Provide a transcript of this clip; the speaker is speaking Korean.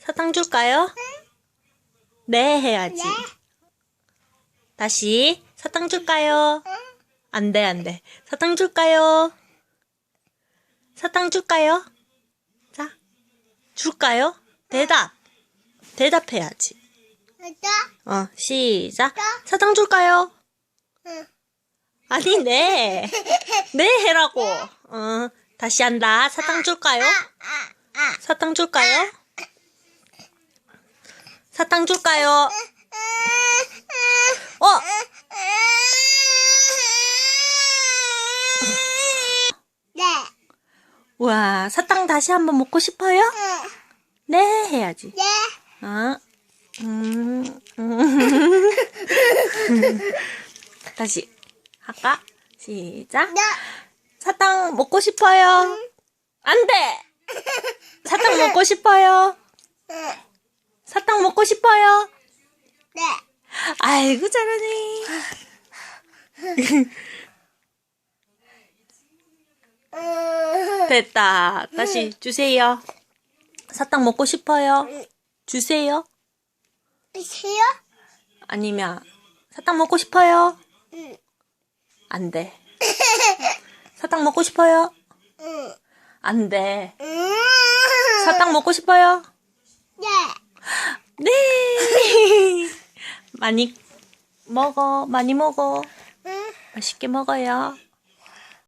사탕 줄까요? 네 해야지. 다시 사탕 줄까요? 안 돼, 안 돼. 사탕 줄까요? 사탕 줄까요? 자, 줄까요? 대답. 대답해야지. 어, 시작. 사탕 줄까요? 아니, 네. 네 해라고. 어, 다시 한다. 사탕 줄까요? 사탕 줄까요? 사탕 줄까요? 어, 네. 와, 사탕 다시 한번 먹고 싶어요? 네, 해야지. 네. 어, 음, 음. 다시 할까? 시작. 네. 사탕 먹고 싶어요? 안 돼! 사탕 먹고 싶어요? 사탕 먹고 싶어요? 네. 아이고, 잘하네. 됐다. 다시 주세요. 사탕 먹고 싶어요? 주세요. 싫어? 아니면 사탕 먹고 싶어요? 응. 안 돼. 사탕 먹고 싶어요? 응. 안 돼. 음. 사탕 먹고 싶어요? 네. 네. 많이 먹어. 많이 먹어. 응. 맛있게 먹어요.